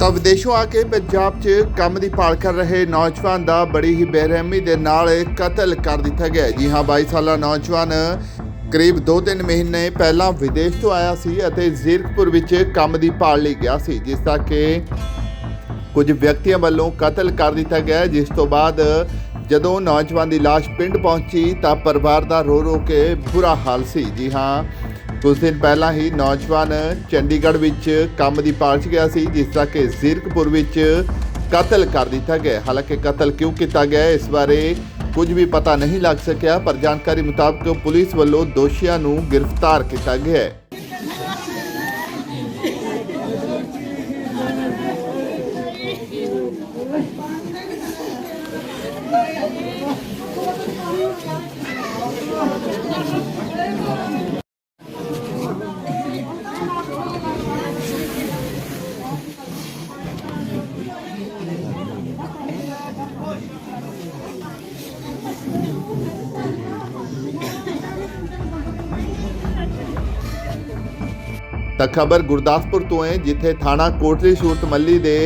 ਤਾਂ ਵਿਦੇਸ਼ੋਂ ਆ ਕੇ ਪੰਜਾਬ 'ਚ ਕੰਮ ਦੀ ਭਾਲ ਕਰ ਰਹੇ ਨੌਜਵਾਨ ਦਾ ਬੜੀ ਹੀ ਬੇਰਹਿਮੀ ਦੇ ਨਾਲ ਕਤਲ ਕਰ ਦਿੱਤਾ ਗਿਆ ਜੀ ਹਾਂ 22 ਸਾਲਾਂ ਨੌਜਵਾਨ ਕਰੀਬ 2-3 ਮਹੀਨੇ ਪਹਿਲਾਂ ਵਿਦੇਸ਼ ਤੋਂ ਆਇਆ ਸੀ ਅਤੇ ਜ਼ੀਰਕਪੁਰ ਵਿੱਚ ਕੰਮ ਦੀ ਭਾਲ ਲਈ ਗਿਆ ਸੀ, ਜਿਸ ਦਾ ਕਿ ਕੁਝ ਵਿਅਕਤੀਆਂ ਵੱਲੋਂ ਕਤਲ ਕਰ ਦਿੱਤਾ ਗਿਆ ਜਿਸ ਤੋਂ ਬਾਅਦ ਜਦੋਂ ਨੌਜਵਾਨ ਦੀ ਲਾਸ਼ ਪਿੰਡ ਪਹੁੰਚੀ ਤਾਂ ਪਰਿਵਾਰ ਦਾ ਰੋ ਰੋ ਕੇ ਬੁਰਾ ਹਾਲ ਸੀ। ਜੀ ਹਾਂ, ਕੁਝ ਦਿਨ ਪਹਿਲਾਂ ਹੀ ਨੌਜਵਾਨ ਚੰਡੀਗੜ੍ਹ ਵਿੱਚ ਕੰਮ ਦੀ ਭਾਲ 'ਚ ਗਿਆ ਸੀ, ਜਿਸ ਦਾ ਕਿ ਜ਼ੀਰਕਪੁਰ ਵਿੱਚ ਕਤਲ ਕਰ ਦਿੱਤਾ ਗਿਆ ਹਾਲਾਂਕਿ ਕਤਲ ਕਿਉਂ ਕੀਤਾ ਗਿਆ ਇਸ ਬਾਰੇ ਕੁਝ ਵੀ ਪਤਾ ਨਹੀਂ ਲੱਗ ਸਕਿਆ, ਪਰ ਜਾਣਕਾਰੀ ਮੁਤਾਬਕ ਪੁਲਿਸ ਵੱਲੋਂ ਦੋਸ਼ੀਆਂ ਨੂੰ ਗ੍ਰਿਫਤਾਰ ਕੀਤਾ ਗਿਆ ਹੈ। ਤਾਂ ਖਬਰ ਗੁਰਦਾਸਪੁਰ ਤੋਂ ਹੈ ਜਿੱਥੇ ਥਾਣਾ ਕੋਟਲੀ ਸੂਰਤ ਮੱਲੀ ਦੇ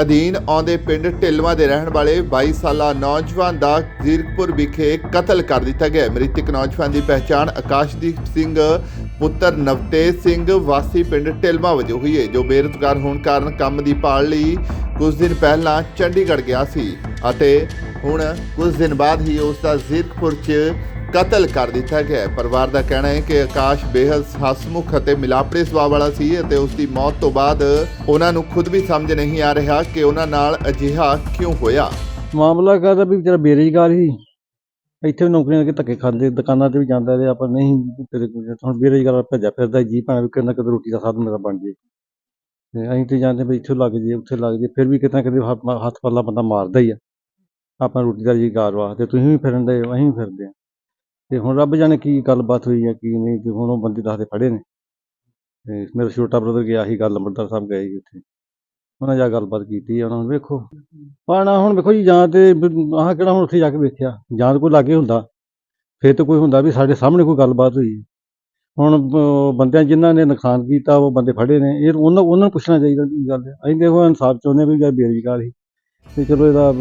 ਅਧੀਨ ਆਉਂਦੇ ਪਿੰਡ ਢਿਲਵਾ ਦੇ ਰਹਿਣ ਵਾਲੇ 22 ਸਾਲਾ ਨੌਜਵਾਨ ਦਾ ਜ਼ੀਰਕਪੁਰ ਵਿਖੇ ਕਤਲ ਕਰ ਦਿੱਤਾ ਗਿਆ। ਮ੍ਰਿਤਕ ਨੌਜਵਾਨ ਦੀ ਪਹਿਚਾਣ ਆਕਾਸ਼ਦੀਪ ਸਿੰਘ, ਪੁੱਤਰ ਨਵਤੇਜ ਸਿੰਘ, ਵਾਸੀ ਪਿੰਡ ਢਿਲਵਾ ਵਜੋਂ ਹੋਈ ਹੈ, ਜੋ ਬੇਰੁਜ਼ਗਾਰ ਹੋਣ ਕਾਰਨ ਕੰਮ ਦੀ ਭਾਲ ਲਈ ਕੁਝ ਦਿਨ ਪਹਿਲਾਂ ਚੰਡੀਗੜ੍ਹ ਗਿਆ ਸੀ ਅਤੇ ਹੁਣ ਕੁਝ ਦਿਨ ਬਾਅਦ ਹੀ ਉਸ ਦਾ ਜ਼ੀਰਕਪੁਰ 'ਚ ਕਤਲ ਕਰ ਦਿੱਤਾ ਗਿਆ ਹੈ। ਪਰਿਵਾਰ ਦਾ ਕਹਿਣਾ ਹੈ ਕਿ ਆਕਾਸ਼ ਬੇਹੱਦ ਹਸਮੁਖ ਅਤੇ ਮਿਲਾਪੜੇ ਸੁਭਾਅ ਵਾਲਾ ਸੀ ਅਤੇ ਉਸ ਦੀ ਮੌਤ ਤੋਂ ਬਾਅਦ ਉਹਨਾਂ ਨੂੰ ਖੁਦ ਵੀ ਸਮਝ ਨਹੀਂ ਆ ਰਿਹਾ ਕਿ ਉਹਨਾਂ ਨਾਲ ਅਜਿਹਾ ਕਿਉਂ ਹੋਇਆ। ਮਾਮਲਾ ਕਾਹਦਾ ਵੀ ਵਿਚਾਰਾ ਬੇਰੁਜ਼ਗਾਰ ਸੀ। ਇੱਥੇ ਵੀ ਨੌਕਰੀਆਂ ਦੇ ਧੱਕੇ ਖਾਂਦੇ, ਦੁਕਾਨਾਂ ਤੇ ਵੀ ਜਾਂਦਾ ਰਿਹਾ। ਪਰ ਨਹੀਂ ਤੇਰੇ ਕੋਲ ਹੁਣ ਬੇਰੁਜ਼ਗਾਰ ਭੱਜਿਆ ਫਿਰਦਾ ਜੀ ਭਾਵੇਂ ਵੀ ਕਿਤੇ ਰੋਟੀ ਦਾ ਸਾਧਨ ਮੇਰਾ ਬਣ ਜੇ। ਤੇ ਅਸੀਂ ਤੇ ਜਾਂਦੇ ਵੀ ਇੱਥੇ ਲੱਗ ਜੇ, ਉੱਥੇ ਲੱਗ ਜੇ, ਫਿਰ ਵੀ ਕਿਤੇ ਨਾ ਕਿਤੇ ਹੱਥ ਪੱਲਾ ਬੰਦਾ ਮਾਰਦਾ ਹੀ ਆ। ਆਪਾਂ ਰੋਟੀ ਦਾ ਜੀ ਰੁਜ਼ਗਾਰ ਵਾਸਤੇ, ਤੁਸੀਂ ਵੀ ਫਿਰਨ ਦੇ ਅਸੀਂ ਵੀ ਫਿਰਦੇ ਆ ਤੇ ਹੁਣ ਰੱਬ ਜਾਣੇ ਕੀ ਗੱਲਬਾਤ ਹੋਈ ਹੈ ਕੀ ਨਹੀਂ, ਤੇ ਹੁਣ ਉਹ ਬੰਦੇ ਦੱਸਦੇ ਫੜੇ ਨੇ। ਤੇ ਮੇਰਾ ਛੋਟਾ ਬ੍ਰਦਰ ਗਿਆ ਸੀ ਗੱਲ ਅੰਮ੍ਰਿਤਸਰ ਸਾਹਿਬ ਗਏ ਸੀ ਉੱਥੇ। ਉਹਨਾਂ ਜਾ ਗੱਲਬਾਤ ਕੀਤੀ ਉਹਨਾਂ ਨੂੰ ਵੇਖੋ। ਪਾਣਾ ਹੁਣ ਵੇਖੋ ਜੀ, ਜਾਂ ਤੇ ਆਹ ਕਿਹੜਾ ਹੁਣ ਉੱਥੇ ਜਾ ਕੇ ਵੇਖਿਆ। ਜਾਂ ਤਾਂ ਕੋਈ ਲਾਗੇ ਹੁੰਦਾ। ਫਿਰ ਤਾਂ ਕੋਈ ਹੁੰਦਾ ਵੀ ਸਾਡੇ ਸਾਹਮਣੇ ਕੋਈ ਗੱਲਬਾਤ ਹੋਈ। ਹੁਣ ਬੰਦਿਆਂ ਜਿਨ੍ਹਾਂ ਨੇ ਨੁਕਸਾਨ ਕੀਤਾ, ਉਹ ਬੰਦੇ ਫੜੇ ਨੇ। ਇਹ ਉਹਨਾਂ ਉਹਨਾਂ ਨੂੰ ਪੁੱਛਣਾ ਚਾਹੀਦਾ ਕੀ ਗੱਲ ਹੈ ਅਸੀਂ ਦੇਖੋ ਇਨਸਾਫ ਚਾਹੁੰਦੇ ਵੀ ਜਾਂ ਬੇਰੁਜ਼ਗਾਰ ਸੀ। ਤੇ ਚਲੋ ਇਹਦਾ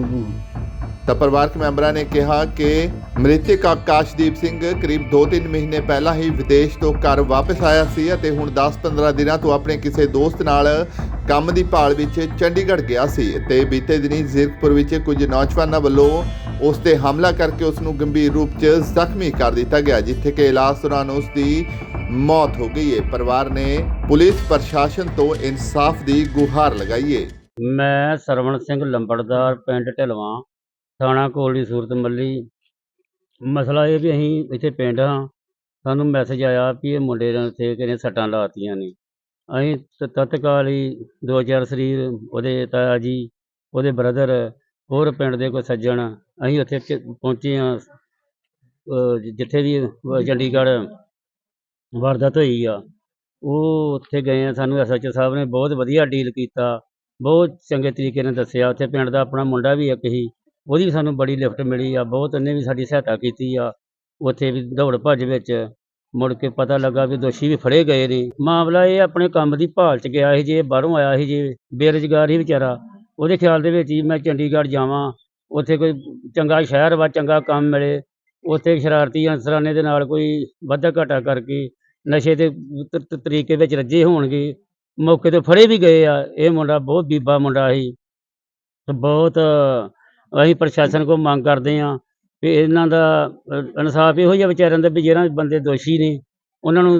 ਤਾਂ ਪਰਿਵਾਰਕ ਮੈਂਬਰਾਂ ਨੇ ਕਿਹਾ ਕਿ ਮ੍ਰਿਤਕ ਆਕਾਸ਼ਦੀਪ ਸਿੰਘ ਕਰੀਬ 2-3 ਮਹੀਨੇ ਪਹਿਲਾਂ ਹੀ ਵਿਦੇਸ਼ ਤੋਂ ਘਰ ਵਾਪਸ ਆਇਆ ਸੀ ਅਤੇ ਹੁਣ 10-15 ਦਿਨਾਂ ਤੋਂ ਆਪਣੇ ਕਿਸੇ ਦੋਸਤ ਨਾਲ ਕੰਮ ਦੀ ਭਾਲ ਵਿੱਚ ਚੰਡੀਗੜ੍ਹ ਗਿਆ ਸੀ ਤੇ ਬੀਤੇ ਦਿਨੀ ਜ਼ੀਰਕਪੁਰ ਵਿੱਚ ਕੁਝ ਨੌਜਵਾਨਾਂ ਵੱਲੋਂ ਉਸ ਤੇ ਹਮਲਾ ਕਰਕੇ ਉਸ ਨੂੰ ਗੰਭੀਰ ਰੂਪ 'ਚ ਜ਼ਖਮੀ ਕਰ ਦਿੱਤਾ ਗਿਆ, ਜਿੱਥੇ ਕਿ ਇਲਾਜ ਦੌਰਾਨ ਉਸ ਦੀ ਮੌਤ ਹੋ ਗਈ ਹੈ। ਪਰਿਵਾਰ ਨੇ ਪੁਲਿਸ ਪ੍ਰਸ਼ਾਸਨ ਤੋਂ ਇਨਸਾਫ ਦੀ ਗੁਹਾਰ ਲਗਾਈ ਹੈ। ਮੈਂ ਸਰਵਣ ਸਿੰਘ ਲੰਬੜਦਾਰ, ਪਿੰਡ ਢਲਵਾਂ। ਥਾਣਾ ਕੋਲੀ ਸੂਰਤ ਮੱਲੀ। ਮਸਲਾ ਇਹ ਵੀ ਅਸੀਂ ਇੱਥੇ ਪਿੰਡ ਹਾਂ। ਸਾਨੂੰ ਮੈਸੇਜ ਆਇਆ ਵੀ ਇਹ ਮੁੰਡੇ ਨੇ ਇੱਥੇ ਕਿਨੇ ਸੱਟਾਂ ਲਾਤੀਆਂ ਨੇ। ਅਸੀਂ ਤ- ਤਤਕਾਲ ਹੀ ਦੋ ਚਾਰ ਸਰੀਰ ਉਹਦੇ ਤਾਇਆ ਜੀ, ਉਹਦੇ ਬ੍ਰਦਰ ਹੋਰ ਪਿੰਡ ਦੇ ਕੋਈ ਸੱਜਣ, ਅਸੀਂ ਉੱਥੇ ਚ- ਪਹੁੰਚੇ ਹਾਂ। ਅਹ ਜ- ਜਿੱਥੇ ਵੀ ਅਹ ਚੰਡੀਗੜ੍ਹ ਵਾਰਦਾਤ ਹੋਈ ਆ। ਉਹ ਉੱਥੇ ਗਏ ਆ। ਸਾਨੂੰ ਐਸਐਚਓ ਸਾਹਿਬ ਨੇ ਬਹੁਤ ਵਧੀਆ ਡੀਲ ਕੀਤਾ। ਬਹੁਤ ਚੰਗੇ ਤਰੀਕੇ ਨਾਲ ਦੱਸਿਆ। ਉੱਥੇ ਪਿੰਡ ਦਾ ਆਪਣਾ ਮੁੰਡਾ ਵੀ ਇੱਕ ਸੀ ਉਹਦੀ ਵੀ ਸਾਨੂੰ ਬੜੀ ਲਿਫਟ ਮਿਲੀ ਆ, ਬਹੁਤ ਉਹਨੇ ਵੀ ਸਾਡੀ ਸਹਾਇਤਾ ਕੀਤੀ ਆ। ਉੱਥੇ ਵੀ ਦੌੜ ਭੱਜ ਵਿੱਚ ਮੁੜ ਕੇ ਪਤਾ ਲੱਗਾ ਵੀ ਦੋਸ਼ੀ ਵੀ ਫੜੇ ਗਏ ਨੇ। ਮਾਮਲਾ ਇਹ ਆਪਣੇ ਕੰਮ ਦੀ ਭਾਲ ਚ ਗਿਆ ਸੀ, ਜੇ ਬਾਹਰੋਂ ਆਇਆ ਸੀ, ਜੇ ਬੇਰੁਜ਼ਗਾਰ ਹੀ ਵਿਚਾਰਾ, ਉਹਦੇ ਖਿਆਲ ਦੇ ਵਿੱਚ ਹੀ ਮੈਂ ਚੰਡੀਗੜ੍ਹ ਜਾਵਾਂ, ਉੱਥੇ ਕੋਈ ਚੰਗਾ ਸ਼ਹਿਰ ਵਾ, ਚੰਗਾ ਕੰਮ ਮਿਲੇ, ਉੱਥੇ ਸ਼ਰਾਰਤੀ ਅਨਸਰਾਨੇ ਦੇ ਨਾਲ ਕੋਈ ਵਾਧਾ ਘਾਟਾ ਕਰਕੇ ਨਸ਼ੇ ਦੇ ਤਰੀਕੇ ਵਿੱਚ ਰੱਜੇ ਹੋਣਗੇ, ਮੌਕੇ ਤੇ ਫੜੇ ਵੀ ਗਏ ਆ। ਇਹ ਮੁੰਡਾ ਬਹੁਤ ਬੀਬਾ ਮੁੰਡਾ ਸੀ। ਤੇ ਬਹੁਤ ਅਸੀਂ ਪ੍ਰਸ਼ਾਸਨ ਕੋਲ ਮੰਗ ਕਰਦੇ ਆ ਵੀ ਇਹਨਾਂ ਦਾ ਇਨਸਾਫ ਇਹੋ ਹੀ ਆ ਵਿਚਾਰਿਆਂ ਦਾ ਵੀ ਜਿਹੜਾ ਬੰਦੇ ਦੋਸ਼ੀ ਨੇ, ਉਹਨਾਂ ਨੂੰ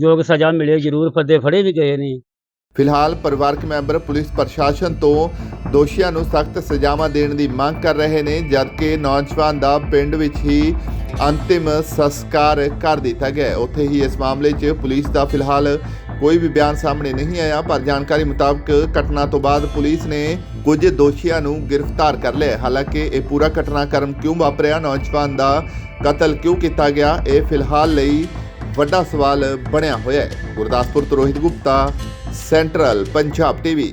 ਯੋਗ ਸਜ਼ਾ ਮਿਲੇ, ਜ਼ਰੂਰ ਫੱਦੇ ਫੜੇ ਵੀ ਗਏ ਨੇ। ਫਿਲਹਾਲ ਪਰਿਵਾਰਕ ਮੈਂਬਰ ਪੁਲਿਸ ਪ੍ਰਸ਼ਾਸਨ ਤੋਂ ਦੋਸ਼ੀਆਂ ਨੂੰ ਸਖਤ ਸਜ਼ਾਵਾਂ ਦੇਣ ਦੀ ਮੰਗ ਕਰ ਰਹੇ ਨੇ, ਜਦਕਿ ਨੌਜਵਾਨ ਦਾ ਪਿੰਡ ਵਿੱਚ ਹੀ ਅੰਤਿਮ ਸੰਸਕਾਰ ਕਰ ਦਿੱਤਾ ਗਿਆ ਉੱਥੇ ਹੀ ਇਸ ਮਾਮਲੇ 'ਚ ਪੁਲਿਸ ਦਾ ਫਿਲਹਾਲ ਕੋਈ ਵੀ ਬਿਆਨ ਸਾਹਮਣੇ ਨਹੀਂ ਆਇਆ, ਪਰ ਜਾਣਕਾਰੀ ਮੁਤਾਬਕ ਘਟਨਾ ਤੋਂ ਬਾਅਦ ਪੁਲਿਸ ਨੇ ਕੁਝ ਦੋਸ਼ੀਆਂ ਨੂੰ ਗ੍ਰਿਫਤਾਰ ਕਰ ਲਿਆ ਹਾਲਾਂਕਿ ਇਹ ਪੂਰਾ ਘਟਨਾਕ੍ਰਮ ਕਿਉਂ ਵਾਪਰਿਆ? ਨੌਜਵਾਨ ਦਾ ਕਤਲ ਕਿਉਂ ਕੀਤਾ ਗਿਆ? ਇਹ ਫਿਲਹਾਲ ਲਈ ਵੱਡਾ ਸਵਾਲ ਬਣਿਆ ਹੋਇਆ ਹੈ। ਗੁਰਦਾਸਪੁਰ ਤੋਂ ਰੋਹਿਤ ਗੁਪਤਾ, ਸੈਂਟਰਲ ਪੰਜਾਬ ਟੀਵੀ।